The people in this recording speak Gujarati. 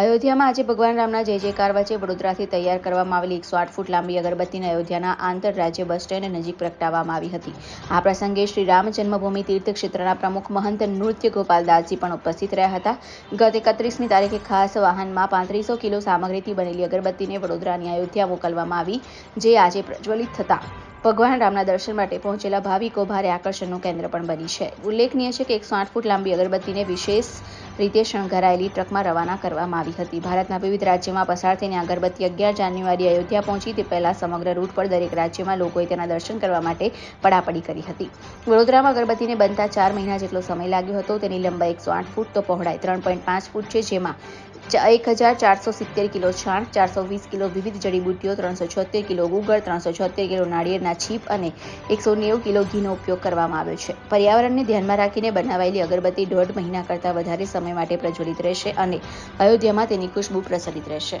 અયોધ્યામાં આજે ભગવાન રામના જય જયકાર વચ્ચે વડોદરાથી તૈયાર કરવામાં આવેલી એકસો આઠ ફૂટ લાંબી અગરબત્તીને અયોધ્યાના આંતરરાજ્ય બસ સ્ટેન્ડ નજીક પ્રગટાવવામાં આવી હતી. આ પ્રસંગે શ્રી રામ જન્મભૂમિ તીર્થક્ષેત્રના પ્રમુખ મહંત નૃત્ય ગોપાલદાસજી પણ ઉપસ્થિત રહ્યા હતા. ગત એકત્રીસમી તારીખે ખાસ વાહનમાં પાંત્રીસો કિલો સામગ્રીથી બનેલી અગરબત્તીને વડોદરાની અયોધ્યા મોકલવામાં આવી, જે આજે પ્રજ્વલિત થતા ભગવાન રામના દર્શન માટે પહોંચેલા ભાવિકો ભારે આકર્ષણનું કેન્દ્ર પણ બની છે. ઉલ્લેખનીય છે કે એકસો આઠ ફૂટ લાંબી અગરબત્તીને વિશેષ રીતે શણગારાયેલી ટ્રકમાં રવાના કરવામાં આવી હતી. ભારતના વિવિધ રાજ્યોમાં પસાર થઈને અગરબત્તી અગિયાર જાન્યુઆરી અયોધ્યા પહોંચી તે પહેલા સમગ્ર રૂટ પર દરેક રાજ્યમાં લોકોએ તેના દર્શન કરવા માટે પડાપડી કરી હતી. વડોદરામાં અગરબત્તીને બનતા ચાર મહિના જેટલો સમય લાગ્યો હતો. તેની લંબાઈ એકસો આઠ ફૂટ તો પહોળાઈ ત્રણ પોઈન્ટ પાંચ ફૂટ છે, જેમાં એક હજાર ચારસો સિત્તેર કિલો છાણ, ચારસો વીસ કિલો વિવિધ જડીબુટ્ટીઓ ત્રણસો છોતેર કિલો ગુગળ, ત્રણસો છોતેર કિલો નાળિયેરના છીપ અને એકસો નેવું કિલો ઘીનો ઉપયોગ કરવામાં આવ્યો છે. પર્યાવરણને ધ્યાનમાં રાખીને બનાવાયેલી અગરબત્તી દોઢ મહિના કરતાં વધારે સમય માટે પ્રજ્વલિત રહેશે અને અયોધ્યામાં તેની ખુશ્બુ પ્રસરિત રહેશે.